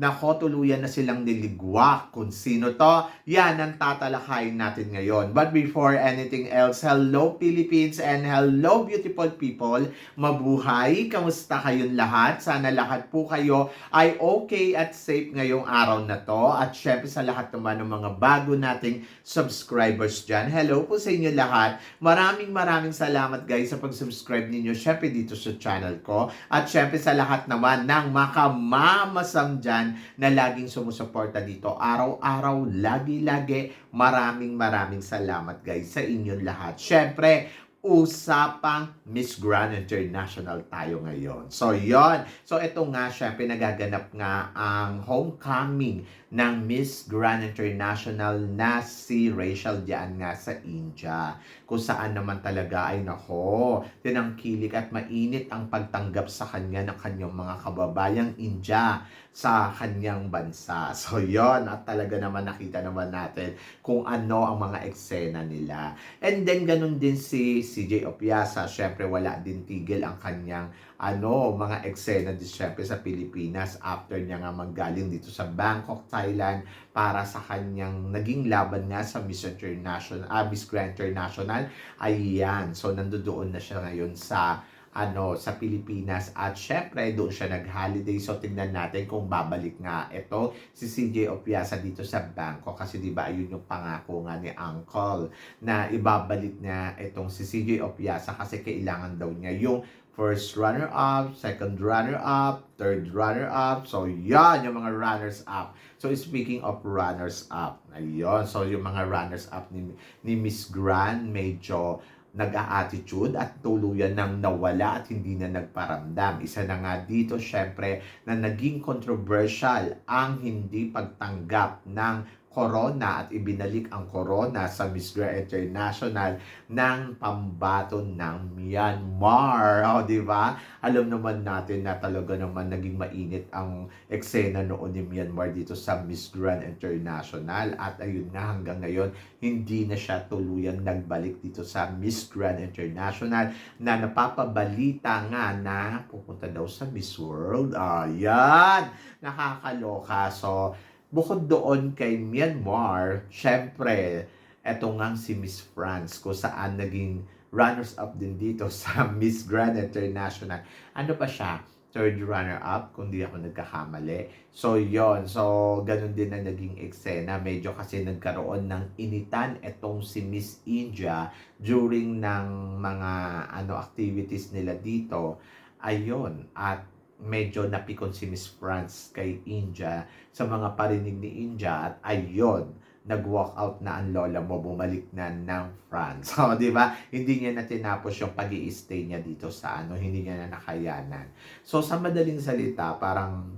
Nako, tuluyan na silang niligwa. Kung sino to, yan ang tatalakayin natin ngayon. But before anything else, hello Philippines and hello beautiful people. Mabuhay! Kamusta kayong lahat? Sana lahat po kayo ay okay at safe ngayong araw na to. At syempre sa lahat naman ng mga bago nating subscribers dyan. Hello po sa inyo lahat. Maraming maraming salamat guys sa pag-subscribe ninyo syempre dito sa channel ko. At syempre sa lahat naman ng makamamasam dyan na laging sumusuporta dito. Araw-araw, lagi-lagi. Maraming maraming salamat guys sa inyong lahat. Syempre, usapang Miss Grand International tayo ngayon. So, yon. So, ito nga, syempre, nagaganap nga ang homecoming ng Miss Grand International na si Rachel diyan nga sa India. Kung saan naman talaga ay nako, tinangkilik at mainit ang pagtanggap sa kanya ng kanyang mga kababayang India sa kanyang bansa. So, yon At talaga naman nakita naman natin kung ano ang mga eksena nila. And then, ganun din si CJ Opiasa. Syempre, wala din tigil ang kanyang ano, mga eksena din syempre sa Pilipinas after niya nga manggaling dito sa Bangkok, Thailand para sa kanyang naging laban nga sa Miss International, ah, Miss Grand International. Ayan, so nandoon na siya ngayon sa ano sa Pilipinas at syempre doon siya nag-holiday so tingnan natin kung babalik nga ito si CJ Opiasa dito sa Bangkok kasi di ba ayun yung pangako nga ni Uncle na ibabalik niya itong si CJ Opiasa kasi kailangan daw niya yung first runner-up, second runner-up, third runner-up. So, yan yung mga runners-up. So, speaking of runners-up, ayun. So, yung mga runners-up ni, ni Miss Grand, medyo nag-a-attitude at tuluyan nang nawala at hindi na nagparamdam. Isa na nga dito, syempre, na naging controversial ang hindi pagtanggap ng corona at ibinalik ang corona sa Miss Grand International ng pambaton ng Myanmar. O, di ba? Alam naman natin na talaga naman naging mainit ang eksena noon ni Myanmar dito sa Miss Grand International. At ayun nga hanggang ngayon, hindi na siya tuluyang nagbalik dito sa Miss Grand International na napapabalita nga na pupunta daw sa Miss World. Ayan! Nakakaloka. So, bukod doon kay Myanmar, syempre, eto nga si Miss France kung saan naging runners-up din dito sa Miss Grand International. Ano pa siya? Third runner-up, kung di ako nagkakamali. So, yon So, ganun din na naging eksena. Medyo kasi nagkaroon ng initan etong si Miss India during ng mga ano activities nila dito. Ayun. At medyo napikon si Miss France kay India sa mga parinig ni India at ayun, nag-walk out na ang lola mo, bumalik na ng France. So, di ba? Hindi niya na tinapos yung pag stay niya dito sa ano, hindi niya na nakayanan. So, sa madaling salita, parang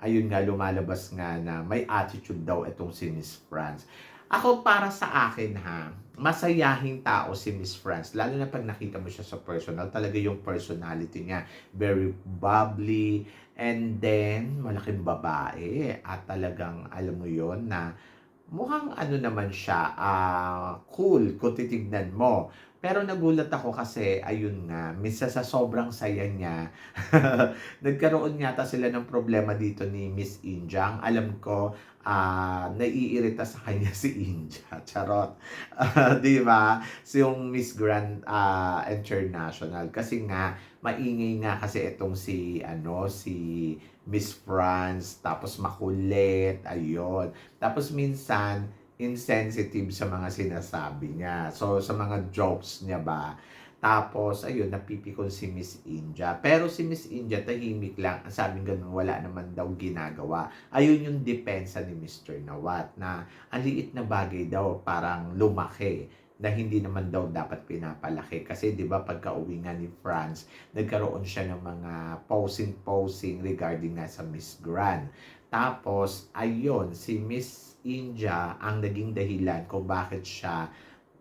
ayun nga, lumalabas nga na may attitude daw itong si Miss France. Ako para sa akin ha, masayahing tao si Miss France. Lalo na pag nakita mo siya sa personal, talaga yung personality niya. Very bubbly, and then malaking babae. At talagang, alam mo yon na mukhang ano naman siya, uh, cool kung titignan mo. Pero nagulat ako kasi, ayun nga, minsan sa sobrang saya niya, nagkaroon yata sila ng problema dito ni Miss India. Ang alam ko, uh, naiirita sa kanya si India. Charot. Uh, di ba? So, yung Miss Grand uh, International. Kasi nga, maingay nga kasi itong si, ano, si Miss France, tapos makulit, ayun. Tapos minsan, insensitive sa mga sinasabi niya. So, sa mga jokes niya ba. Tapos, ayun, napipikon si Miss India. Pero si Miss India, tahimik lang. Ang sabing ganun, wala naman daw ginagawa. Ayun yung depensa ni Mr. Nawat na ang liit na bagay daw, parang lumaki na hindi naman daw dapat pinapalaki. Kasi 'di ba pagka uwi nga ni France, nagkaroon siya ng mga posing-posing regarding nga sa Miss Grand. Tapos, ayun, si Miss India ang naging dahilan kung bakit siya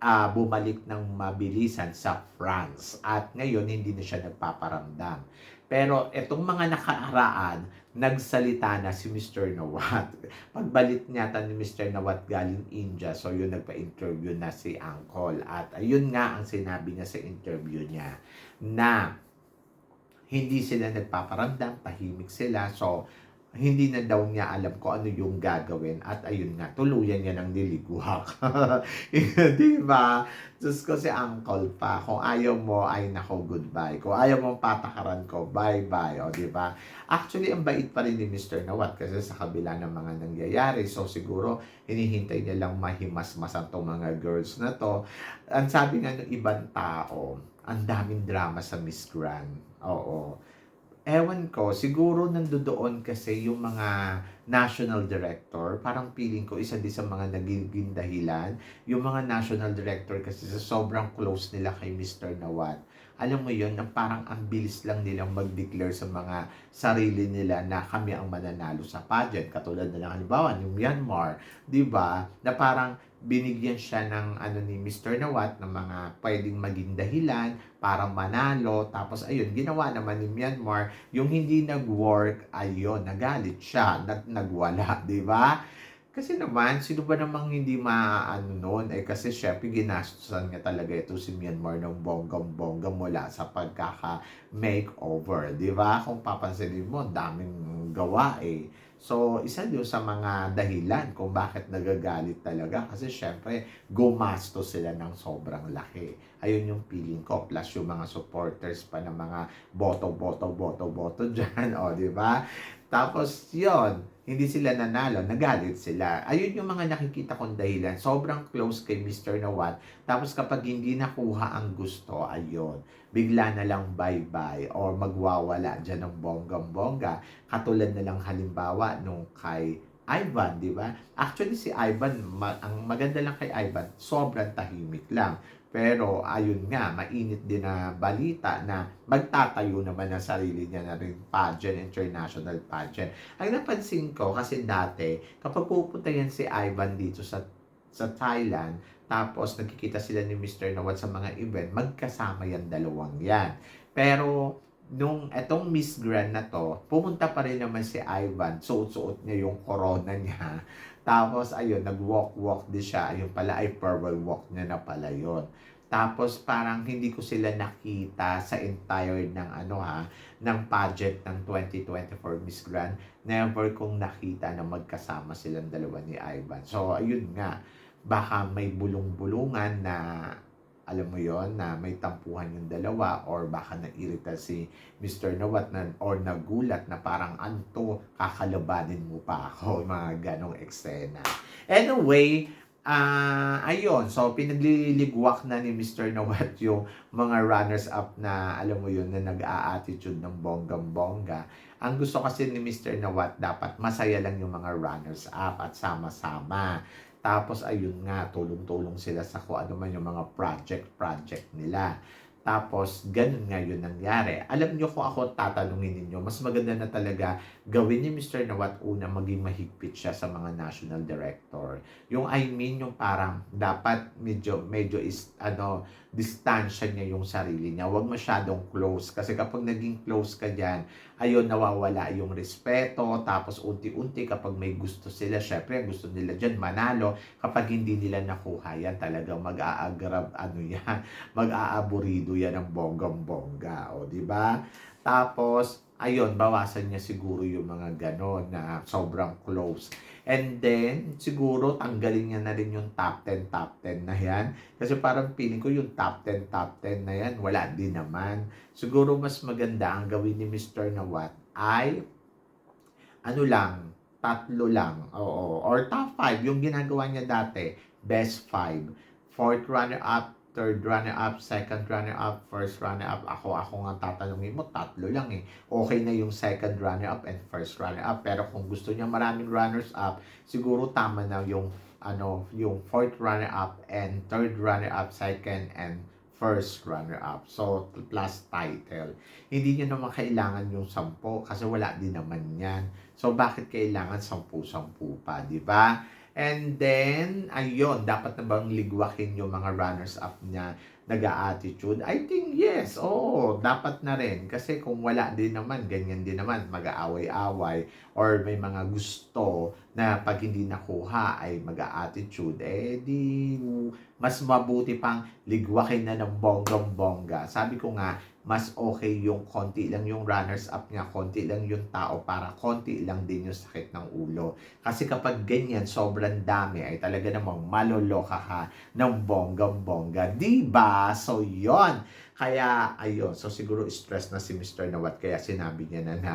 uh, bumalik ng mabilisan sa France. At ngayon, hindi na siya nagpaparamdam. Pero etong mga nakaraan, nagsalita na si Mr. Nawat. Pagbalit niya ni Mr. Nawat galing India, so yun nagpa-interview na si Uncle. At ayun nga ang sinabi niya sa interview niya na hindi sila nagpaparamdam, tahimik sila. So, hindi na daw niya alam kung ano yung gagawin at ayun nga, tuluyan niya ng niligwak. Di ba? Diyos ko si uncle pa. Kung ayaw mo, ay nako, goodbye. Kung ayaw mo patakaran ko, bye-bye. O, di ba? Actually, ang bait pa rin ni Mr. Nawat kasi sa kabila ng mga nangyayari. So, siguro, hinihintay niya lang mahimas-masan tong mga girls na to. Ang sabi nga ng ibang tao, ang daming drama sa Miss Grand. Oo ewan ko, siguro nandoon kasi yung mga national director, parang feeling ko isa din sa mga nagiging dahilan, yung mga national director kasi sa sobrang close nila kay Mr. Nawat. Alam mo yon na parang ang bilis lang nilang mag-declare sa mga sarili nila na kami ang mananalo sa pageant. Katulad na lang halimbawa, yung Myanmar, di ba? Na parang binigyan siya ng ano ni Mr. Nawat ng mga pwedeng maging dahilan para manalo. Tapos ayun, ginawa naman ni Myanmar yung hindi nag-work, ayun, nagalit siya, nag nagwala, di ba? Kasi naman, sino ba namang hindi maano noon? Eh kasi syempre ginastusan nga talaga ito si Myanmar ng bonggang-bongga mula sa pagkaka-makeover. Di ba? Kung papansinin mo, daming gawa eh. So, isa yun sa mga dahilan kung bakit nagagalit talaga. Kasi syempre, gumasto sila ng sobrang laki. Ayun yung feeling ko. Plus yung mga supporters pa ng mga boto, boto, boto, boto dyan. O, di ba? Tapos, yon hindi sila nanalo, nagalit sila. Ayun yung mga nakikita kong dahilan. Sobrang close kay Mr. Nawat. Tapos kapag hindi nakuha ang gusto, ayun, bigla na lang bye-bye or magwawala dyan ng bonggang-bongga. Katulad na lang halimbawa nung kay Ivan, di ba? Actually, si Ivan, ma- ang maganda lang kay Ivan, sobrang tahimik lang. Pero ayun nga, mainit din na balita na magtatayo naman ng sarili niya na rin pageant, international pageant. Ang napansin ko, kasi dati, kapag pupunta yan si Ivan dito sa sa Thailand, tapos nagkikita sila ni Mr. Nawat sa mga event, magkasama yan dalawang yan. Pero nung etong Miss Grand na to, pumunta pa rin naman si Ivan, suot-suot niya yung corona niya. Tapos, ayun, nag-walk-walk din siya. Ayun pala, ay purple walk niya na pala yun. Tapos, parang hindi ko sila nakita sa entire ng ano ha, ng pageant ng 2024 Miss Grand. Never kong nakita na magkasama silang dalawa ni Ivan. So, ayun nga, baka may bulong-bulungan na alam mo yon na may tampuhan yung dalawa or baka nairita si Mr. Nawat na, or nagulat na parang anto kakalabanin mo pa ako mga ganong eksena. Anyway, ah ayun, so pinagliligwak na ni Mr. Nawat yung mga runners-up na alam mo yun na nag-a-attitude ng bonggang-bongga. Ang gusto kasi ni Mr. Nawat dapat masaya lang yung mga runners-up at sama-sama. Tapos ayun nga, tulong-tulong sila sa kung ano man yung mga project-project nila. Tapos, ganun nga yun nangyari. Alam nyo kung ako tatanungin ninyo, mas maganda na talaga gawin ni Mr. Nawat una maging mahigpit siya sa mga national director. Yung I mean, yung parang dapat medyo, medyo is, ano, distansya niya yung sarili niya. Huwag masyadong close. Kasi kapag naging close ka dyan, ayun, nawawala yung respeto. Tapos, unti-unti kapag may gusto sila, syempre, gusto nila dyan manalo. Kapag hindi nila nakuha yan, talagang mag-aagrab, ano yan, mag-aaburido yan ng bonggang-bongga. O, di ba? Tapos, ayun, bawasan niya siguro yung mga ganon na sobrang close. And then, siguro tanggalin niya na rin yung top 10, top 10 na yan. Kasi parang feeling ko yung top 10, top 10 na yan, wala din naman. Siguro mas maganda ang gawin ni Mr. Nawat ay, ano lang, tatlo lang. Oo. Or top 5, yung ginagawa niya dati, best 5. Fourth runner-up, third runner-up, second runner-up, first runner-up. Ako, ako nga tatanungin mo, tatlo lang eh. Okay na yung second runner-up and first runner-up. Pero kung gusto niya maraming runners-up, siguro tama na yung ano, yung fourth runner-up and third runner-up, second and first runner-up. So, plus title. Hindi niya naman kailangan yung sampo kasi wala din naman yan. So, bakit kailangan sampu-sampu pa, di ba? And then, ayun, dapat na bang ligwakin yung mga runners-up niya nag-attitude, I think yes, oo, dapat na rin. Kasi kung wala din naman, ganyan din naman, mag-aaway-away or may mga gusto na pag hindi nakuha ay mag-attitude, eh di mas mabuti pang ligwakin na ng bonggang-bongga. Sabi ko nga, mas okay yung konti lang yung runners up niya, konti lang yung tao para konti lang din yung sakit ng ulo. Kasi kapag ganyan, sobrang dami ay talaga namang maloloka ka ng bonggang-bongga. Diba? So, yon Kaya, ayun. So, siguro stress na si Mr. Nawat. Kaya sinabi niya na na,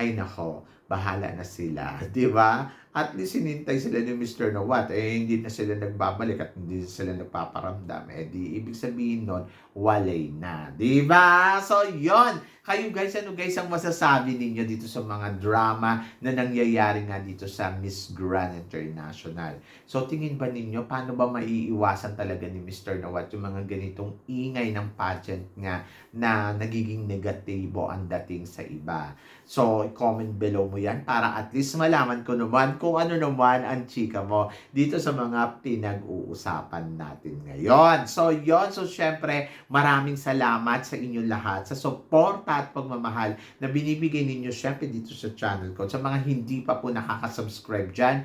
ay nako, bahala na sila. Di ba? At least sinintay sila ni Mr. Nawat. Eh, hindi na sila nagbabalik at hindi sila nagpaparamdam. Eh, di ibig sabihin nun, walay na. Di ba? So, yon Kayo guys, ano guys ang masasabi ninyo dito sa mga drama na nangyayari nga dito sa Miss Grand International? So, tingin ba ninyo, paano ba maiiwasan talaga ni Mr. Nawat yung mga ganitong ingay ng pageant nga na nagiging negatibo ang dating sa iba? So, comment below mo yan para at least malaman ko naman kung ano naman ang chika mo dito sa mga pinag-uusapan natin ngayon. So, yon So, syempre, maraming salamat sa inyo lahat sa suporta at pagmamahal na binibigay ninyo syempre dito sa channel ko. Sa mga hindi pa po nakaka-subscribe dyan,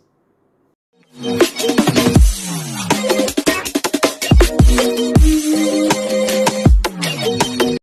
Thank you.